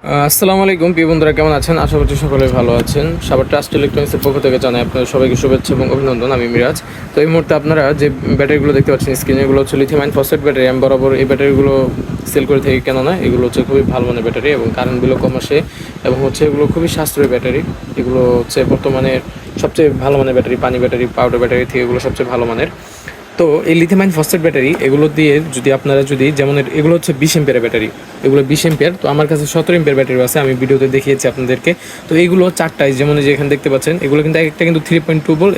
আসসালামু আলাইকুম, প্রিয় বন্ধুরা, কেমন আছেন? আশা করছি সকলে ভালো আছেন। সাবার ট্রাস্ট ইলেকট্রনিক্সের পক্ষ থেকে জানাই আপনাদের সবাইকে শুভেচ্ছা এবং অভিনন্দন। আমি মিরাজ। তো এই মুহূর্তে আপনারা যে ব্যাটারিগুলো দেখতে পাচ্ছেন স্ক্রিনে এগুলো হচ্ছে লিথিয়াম ফসফেট ব্যাটারি আমি বরাবর এই ব্যাটারিগুলো সেল করে থাকি কেন না, এগুলো হচ্ছে খুবই ভালো মানের ব্যাটারি এবং কারেন্ট বিলও কম আসে এবং হচ্ছে এগুলো খুবই সাশ্রয়ী ব্যাটারি এগুলো হচ্ছে বর্তমানে সবচেয়ে ভালো মানের ব্যাটারি পানি ব্যাটারি পাউডার ব্যাটারি থেকে এগুলো সবচেয়ে ভালো মানের। তো এই লিথিয়াম ফসফেট ব্যাটারি এগুলো দিয়ে যদি আপনারা যদি যেমন এগুলো হচ্ছে বিশ এম্পিয়ারের ব্যাটারি এগুলো বিশ এম্পিয়ার তো আমার কাছে সতেরো এম্পিয়ার ব্যাটারি আছে, আমি ভিডিওতে দেখিয়েছি আপনাদেরকে। তো এইগুলো চারটায় যেমন যে এখানে দেখতে পাচ্ছেন, এগুলো কিন্তু একটা কিন্তু থ্রি পয়েন্ট টু বল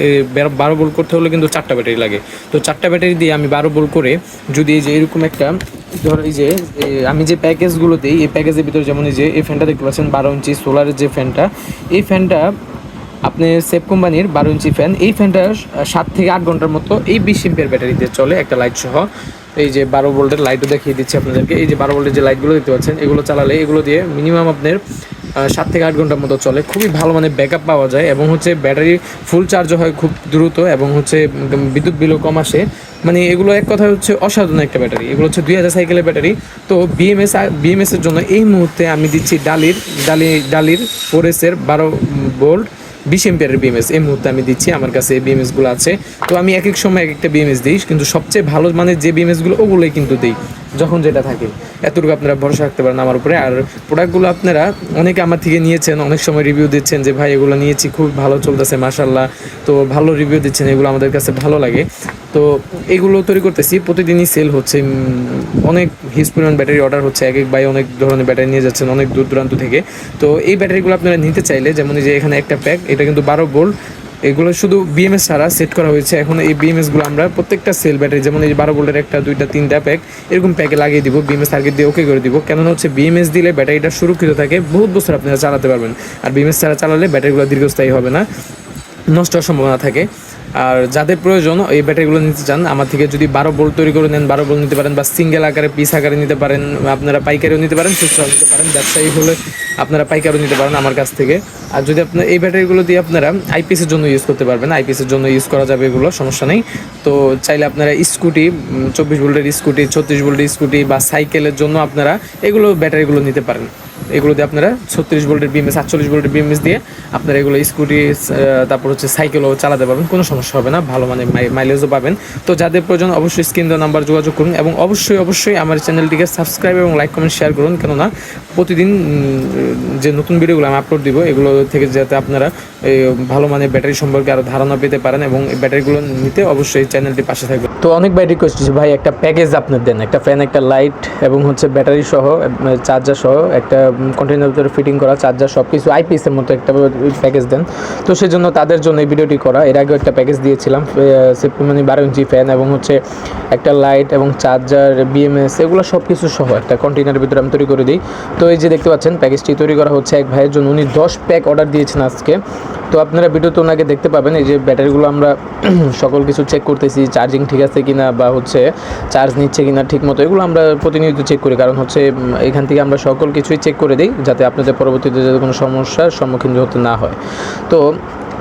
বারো বল করতে হলে কিন্তু চারটা ব্যাটারি লাগে। তো চারটা ব্যাটারি দিয়ে আমি বারো বল করে যদি এই যে এরকম একটা, ধর এই যে আমি যে প্যাকেজগুলো দিই, এই প্যাকেজের ভিতরে যেমন এই যে, এই ফ্যানটা দেখতে পাচ্ছেন, বারো ইঞ্চি সোলারের যে ফ্যানটা এই ফ্যানটা আপনি সেফ কোম্পানির বারো ইঞ্চি ফ্যান এই ফ্যানটা সাত থেকে আট ঘণ্টার মতো এই বিশ এম্পিয়ার ব্যাটারি দিয়ে চলে একটা লাইট সহ। এই যে বারো ভোল্টের লাইটও দেখিয়ে দিচ্ছি আপনাদেরকে। এই যে বারো ভোল্টের যে লাইটগুলো দেখতে পাচ্ছেন, এগুলো চালালে এগুলো দিয়ে মিনিমাম আপনার সাত থেকে আট ঘণ্টার মতো চলে। খুবই ভালো মানে ব্যাকআপ পাওয়া যায় এবং হচ্ছে ব্যাটারি ফুল চার্জ হয় খুব দ্রুত এবং হচ্ছে বিদ্যুৎ বিলও কম আসে। মানে এগুলো এক কথা হচ্ছে অসাধারণ একটা ব্যাটারি এগুলো হচ্ছে দুই হাজার সাইকেলের ব্যাটারি তো বিএমএস বিএমএসের জন্য এই মুহূর্তে আমি দিচ্ছি ডালির, ডালি, ডালির ফোর এর বারো বোল্ট বিশ এম্পিয়ারের বিএমএস এই মুহূর্তে আমি দিচ্ছি, আমার কাছে এই বিএমএসগুলো আছে। তো আমি এক এক সময় এক একটা বিএমএস দিই, কিন্তু সবচেয়ে ভালো মানে যে বিএমএসগুলো ওগুলোই কিন্তু দিই। যখন যেটা থাকে। এতটুকু আপনারা ভরসা রাখতে পারেন আমার উপরে। আর প্রোডাক্টগুলো আপনারা অনেকে আমার থেকে নিয়েছেন, অনেক সময় রিভিউ দিচ্ছেন যে, ভাই, এগুলো নিয়েছি, খুব ভালো চলতেছে মাসাল্লাহ তো ভালো রিভিউ দিচ্ছেন, এগুলো আমাদের কাছে ভালো লাগে। তো এগুলো তৈরি করতেছি, প্রতিদিনই সেল হচ্ছে। অনেক হিউজ পরিমাণ ব্যাটারি অর্ডার হচ্ছে, এক এক বাই অনেক ধরনের ব্যাটারি নিয়ে যাচ্ছেন অনেক দূর দূরান্ত থেকে। তো এই ব্যাটারিগুলো আপনারা নিতে চাইলে, যেমন যে এখানে একটা প্যাক এটা কিন্তু বারো বোল্ট এগুলো শুধু বিএমএস ছাড়া সেট করা হয়েছে। এখন এই বিএমএসগুলো আমরা প্রত্যেকটা সেল ব্যাটারি যেমন এই বারো ভোল্টের একটা, দুইটা, তিনটা প্যাক এরকম প্যাকে লাগিয়ে দিব বিএমএস সার্কিট দিয়ে ওকে করে দিব। কেননা হচ্ছে বিএমএস দিলে ব্যাটারিটা সুরক্ষিত থাকে, বহুত বছর আপনারা চালাতে পারবেন। আর বিএমএস ছাড়া চালালে ব্যাটারিগুলো দীর্ঘস্থায়ী হবে না, নষ্ট হওয়ার সম্ভাবনা থাকে। আর যাদের প্রয়োজন, এই ব্যাটারিগুলো নিতে চান, আমার থেকে যদি বারো বোল্ট তৈরি করে নেন, বারো বোল্ট নিতে পারেন, বা সিঙ্গেল আকারে পিস আকারে নিতে পারেন, আপনারা পাইকারিও নিতে পারেন খুচরাও নিতে পারেন। ব্যবসায়ী হলে আপনারা পাইকারও নিতে পারেন আমার কাছ থেকে। আর যদি আপনার এই ব্যাটারিগুলো দিয়ে আপনারা আইপিএসের জন্য ইউজ করতে পারবেন। আইপিএসের জন্য ইউজ করা যাবে এগুলো, সমস্যা নেই। তো চাইলে আপনারা স্কুটি চব্বিশ ভোল্টের স্কুটি ছত্রিশ ভোল্টের স্কুটি বা সাইকেলের জন্য আপনারা এগুলো ব্যাটারিগুলো নিতে পারেন। এগুলো দিয়ে আপনারা ছত্রিশ ভোল্টের বিএমএস আটচল্লিশ ভোল্টের বিএমএস দিয়ে আপনারা এগুলো স্কুটি তারপর হচ্ছে সাইকেলও চালাতে পারবেন, কোনো সমস্যা হবে না, ভালো মানে মাইলেজও পাবেন। তো যাদের প্রয়োজন অবশ্যই স্ক্রিন দেওয়া নাম্বার যোগাযোগ করুন এবং অবশ্যই অবশ্যই আমার চ্যানেলটিকে সাবস্ক্রাইব এবং লাইক কমেন্ট শেয়ার করুন। কেননা প্রতিদিন যে নতুন ভিডিওগুলো আমি আপলোড দিব, এগুলো থেকে যাতে আপনারা ভালো মানে ব্যাটারি সম্পর্কে আরও ধারণা পেতে পারেন এবং এই ব্যাটারিগুলো নিতে অবশ্যই চ্যানেলটি পাশে থাকবে। তো অনেকবার রিকোয়েস্ট ভাই, একটা প্যাকেজ আপনার দেন, একটা ফ্যান একটা লাইট এবং হচ্ছে ব্যাটারি সহ চার্জার সহ, একটা কন্টেনার ভিতরে ফিটিং করা চার্জার সব কিছু আইপিএসের মতো একটা প্যাকেজ দেন। তো সেজন্য তাদের জন্য এই ভিডিওটি করা। এর আগেও একটা প্যাকেজ দিয়েছিলাম মানে বারো ইঞ্চি ফ্যান এবং হচ্ছে একটা লাইট এবং চার্জার বিএমএস এগুলো সব কিছু সহ একটা কন্টেনারের ভিতরে আমি তৈরি করে দিই। তো এই যে দেখতে পাচ্ছেন প্যাকেজটি তৈরি করা হচ্ছে এক ভাইয়ের জন্য। উনি দশ প্যাক অর্ডার দিয়েছেন আজকে। তো আপনারা ভিডিওতে ওনাকে দেখতে পাবেন, এই যে ব্যাটারিগুলো আমরা সকল কিছু চেক করতেছি চার্জিং ঠিক আছে কিনা বা হচ্ছে চার্জ নিচ্ছে কিনা ঠিক মতো, এগুলো আমরা প্রতিনিয়ত চেক করি। কারণ হচ্ছে এখান থেকে আমরা সকল কিছুই চেক করে দিই, যাতে আপনাদের পরবর্তীতে যাতে কোনো সমস্যার সম্মুখীন হতে না হয়। তো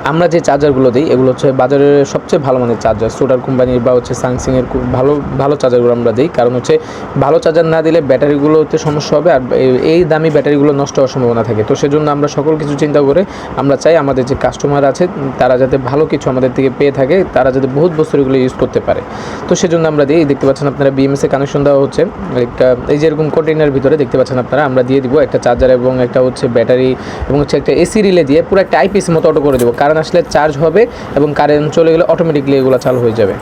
আমরা যে চার্জারগুলো দিই, এগুলো হচ্ছে বাজারের সবচেয়ে ভালো মানের চার্জার সোডার কোম্পানির বা হচ্ছে স্যামসাংয়ের খুব ভালো ভালো চার্জারগুলো আমরা দিই। কারণ হচ্ছে ভালো চার্জার না দিলে ব্যাটারিগুলোতে সমস্যা হবে আর এই- দামি ব্যাটারিগুলো নষ্ট হওয়ার সম্ভাবনা থাকে। তো সেজন্য আমরা সকল কিছু চিন্তা করে আমরা চাই আমাদের যে কাস্টমার আছে, তারা যাতে ভালো কিছু আমাদের থেকে পেয়ে থাকে, তারা যাতে বহুত বছর এগুলো ইউজ করতে পারে। তো সেজন্য আমরা দিই। দেখতে পাচ্ছেন আপনারা বিএমএস কানেকশন দেওয়া হচ্ছে। একটা, এই যে এরকম কন্টেনার ভিতরে দেখতে পাচ্ছেন আপনারা, আমরা দিয়ে দিব একটা চার্জার এবং একটা হচ্ছে ব্যাটারি এবং হচ্ছে একটা এসি রিলে দিয়ে পুরো একটা আইপিএস মতো অটো করে দেবো। কারণ আসলে চার্জ হবে এবং কারেন্ট চলে গেলে অটোমেটিকলি এগুলো চালু হয়ে যাবে।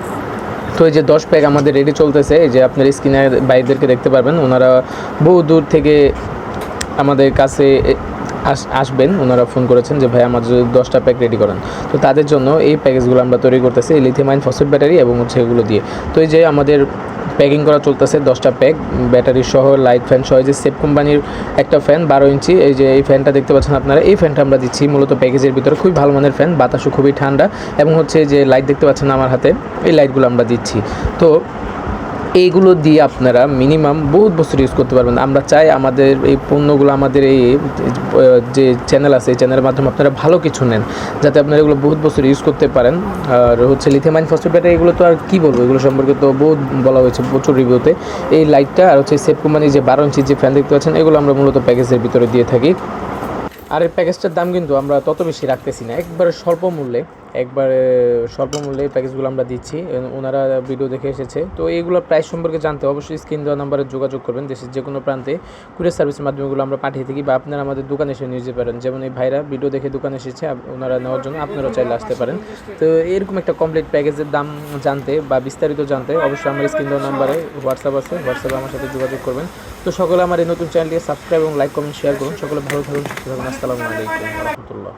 তো এই যে দশ প্যাক আমাদের রেডি চলতেছে, এই যে আপনার স্ক্রিনে বাইরদেরকে দেখতে পারবেন, ওনারা বহু দূর থেকে আমাদের কাছে আস, আসবেন, ওনারা ফোন করেছেন যে, ভাই আমার যদি দশটা প্যাক রেডি করেন। তো তাদের জন্য এই প্যাকেজগুলো আমরা তৈরি করতেছি লিথিয়ামাইন ফসফেট ব্যাটারি এবং হচ্ছে এগুলো দিয়ে। তো এই যে আমাদের প্যাকিং করা চলতেছে, দশটা প্যাক, ব্যাটারি সহ, লাইট ফ্যান সহ যে সেফ কোম্পানির একটা ফ্যান, বারো ইঞ্চি, এই যে এই ফ্যানটা দেখতে পাচ্ছেন আপনারা, এই ফ্যানটা আমরা দিচ্ছি মূলত প্যাকেজের ভিতরে, খুবই ভালো মানের ফ্যান, বাতাসও খুবই ঠান্ডা, এবং হচ্ছে যে লাইট দেখতে পাচ্ছেন আমার হাতে, এই লাইটগুলো আমরা দিচ্ছি। তো এইগুলো দিয়ে আপনারা মিনিমাম বহুত বছর ইউজ করতে পারবেন। আমরা চাই আমাদের এই পণ্যগুলো, আমাদের এই যে চ্যানেল আছে, এই চ্যানেলের মাধ্যমে আপনারা ভালো কিছু নেন, যাতে আপনারা এগুলো বহুত বছর ইউজ করতে পারেন। আর হচ্ছে লিথিয়াম ফসফেট ব্যাটারি এগুলো তো আর কি বলব? এগুলো সম্পর্কে তো বহুত বলা হয়েছে প্রচুর রিভিউতে এই লাইটটা আর হচ্ছে সেফ কোম্পানির যে বারো ইঞ্চির যে ফ্যান দেখতে পাচ্ছেন, এগুলো আমরা মূলত প্যাকেজের ভিতরে দিয়ে থাকি। আর এই প্যাকেজটার দাম কিন্তু আমরা তত বেশি রাখতেছি না, একবারে স্বল্প মূল্যে। একবারে স্বল্প মূল্যে প্যাকেজগুলো আমরা দিচ্ছি। ওনারা ভিডিও দেখে এসেছে। তো এইগুলো প্রাইস সম্পর্কে জানতে অবশ্যই স্ক্রিন দেওয়া নাম্বারে যোগাযোগ করবেন। দেশের যে কোনো প্রান্তে কুরিয়ার সার্ভিসের মাধ্যমে এগুলো আমরা পাঠিয়ে থাকি বা আপনারা আমাদের দোকানে এসে নিয়ে যেতে পারেন। যেমন এই ভাইরা ভিডিও দেখে দোকানে এসেছে ওনারা নেওয়ার জন্য আপনারাও চাইলে আসতে পারেন। তো এরকম একটা কমপ্লিট প্যাকেজের দাম জানতে বা বিস্তারিত জানতে অবশ্যই আমার স্ক্রিন দেওয়া নাম্বারে হোয়াটসঅ্যাপ আছে। হোয়াটসঅ্যাপে আমার সাথে যোগাযোগ করবেন। তো সকলে আমার এই নতুন চ্যানেলটিকে সাবস্ক্রাইব এবং লাইক কমেন্ট শেয়ার করুন। সকলে ভালো থাকুন, সুস্থ থাকুন। আসসালামু আলাইকুম রহমতুল্লাহ।